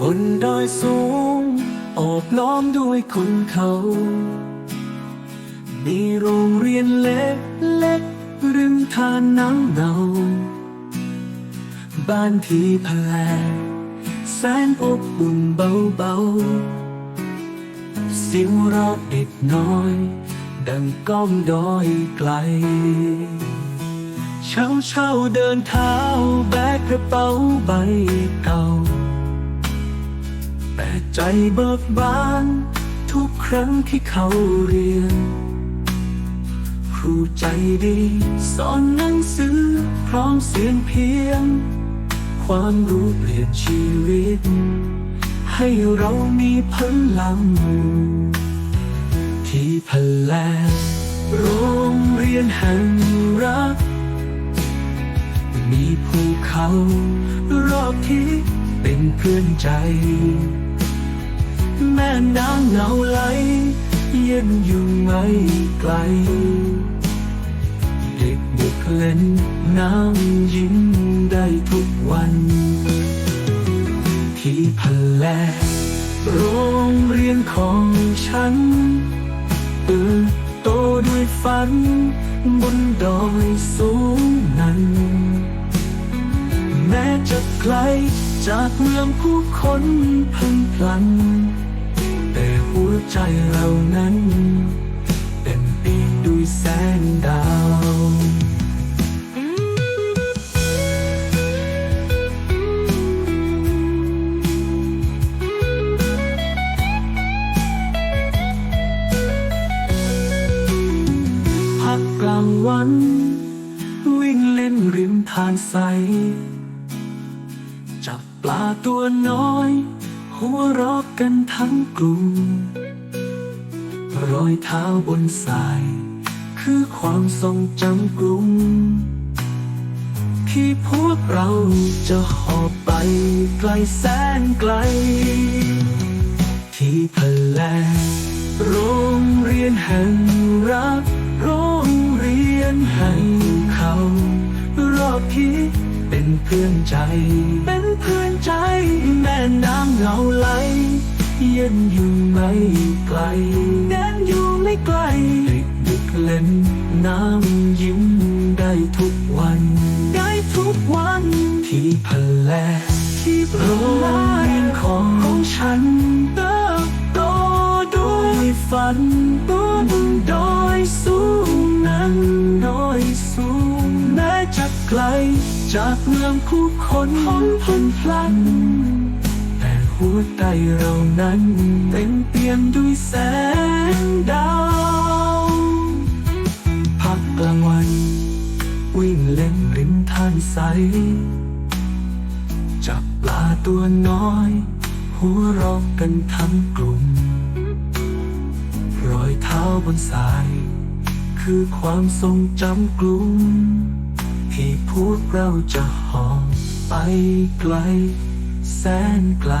บนดอยสูงโอบล้อมด้วยคนเขา มีโรงเรียนเล็กเล็กๆริมทานน้ำเนา บ้านที่แผลแสนอบอุ่นเบาๆเสียงเรักเด็กน้อย ดังก้องดอยไกล เช้าเช้าเดินเท้าแบกกระเป๋าใบเก่า แต่ใจเบิกบาน ทุกครั้งที่เขาเรียน ครูใจดี สอนหนังสือ พร้อมเสียงเพียง ความรู้เปลี่ยนชีวิต ให้เรามีพลัง ที่พลแลโรงเรียนแห่งรัก มีภูเขา รอบที่เป็นเพื่อนใจ แม่น้ำเงาไหลเย็นอยู่ไม่ไกล เด็กเด็กเล่นน้ำยิ้มได้ทุกวัน ที่พะแลโรงเรียนของฉันเติบโตด้วยฝัน บนดอยสูงนั้น แม้จะไกลจากเมืองผู้คนพลันพลัน วใจเรานั้นเต็มเปี่ยมด้วยแสงดาวพักกลางวัน วิ่งเล่นริมทานใส จับปลาตัวน้อย หัวรอกกันทั้งกลุ่มรอยเท้าบนสาย คือความทรงจำกลุ่มที่พวกเราจะหอบไปไกลแสนไกล ที่พะแลโรงเรียนแห่งรัก โรงเรียนแห่งเขา รอบที่ เป็นเพื่อนใจ เป็นเพื่อนใจ แม่น้ำเงาไหลเย็นอยู่ไม่ไกลแน่นอยู่ไม่ไกลเด็กเด็กๆเล่นน้ำยิ้มได้ทุกวัน ได้ทุกวัน ที่พะแลที่โรงเรียนของของฉันเติบโตด้วยฝัน ไกล จากเมืองผู้คนพ้นพนพลัน แต่หัวใจเรานั้นเต็มเปี่ยมด้วยแสงดาว พักกลางวัน วิ่งเล่นริมทานใส จับปลาตัวน้อย หัวเราะกันทั้งกลุ่ม รอยเท้าบนสาย คือความทรงจำกลุ่ม ที่พวกเราจะหองไปไกล แสนไกล